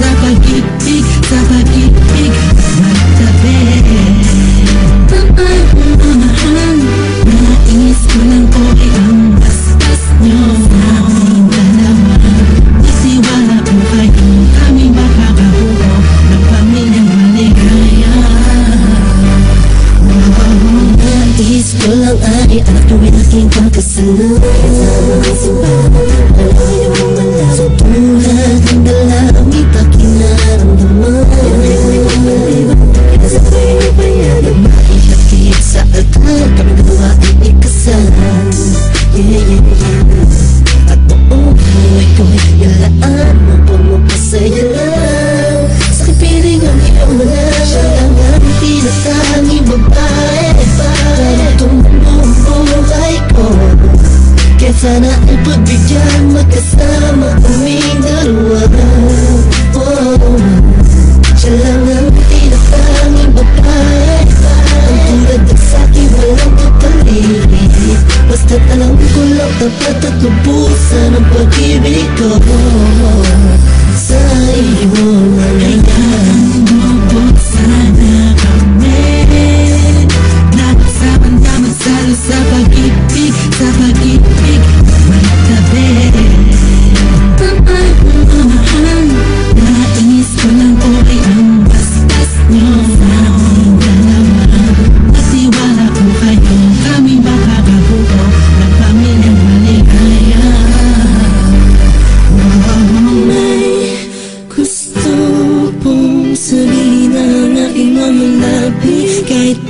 Zabba Gibby,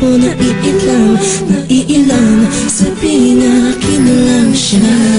ko naiilang, naiilang Sabi na akin na lang siya.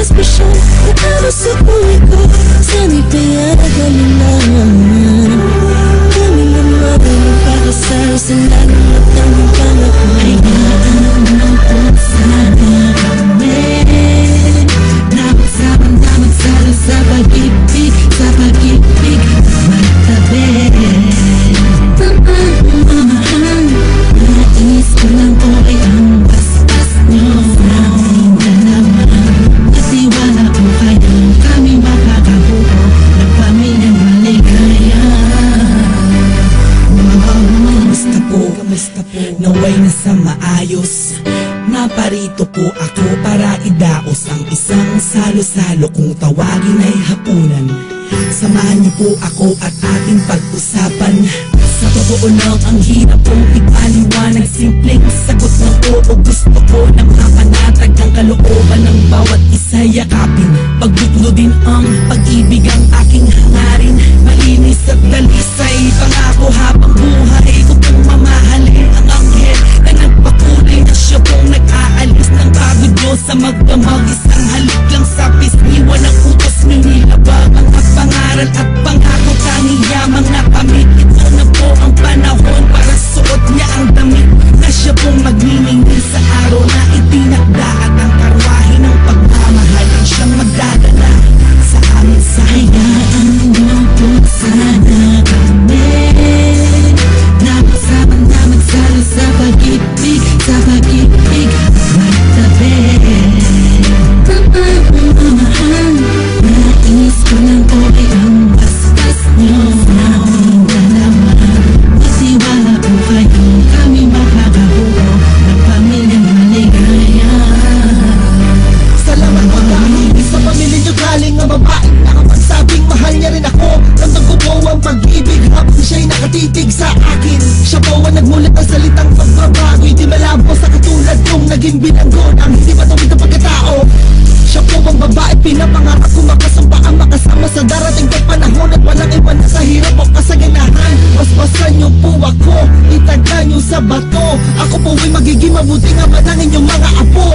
I'm not the one who's got the sense to know. Usang isang salo-salo kung tawagin ay hapunan. Samahan niyo po ako at ating pag-usapan. Sa totoo lang ang hirap kong ipaliwanag. Simpleng sagot ng oo gusto ko na mapanatag Ang kalooban ng bawat isa yakapin. Pagbutlo din ang pag-ibig ang aking hangarin. Malinis at dalisay pangako habang buhay. Mag-isang halik lang sa pisngiwan Ang utos na nilabag Ang pangaral at pangako Tanging yamang nakamit. Ito na po ang panahon Para suot niya ang damit Na siya pong mag aking binago Nang hindi matawid ang pagkatao. Siya po ang babae pinapangarap ko makasamba ang makasama. Sa darating kong panahon At walang iwan na sa hirap o kasaganahan Basbasan niyo po ako, itaga niyo sa bato. Ako po ay magiging mabuti nga man ang inyong mga apo.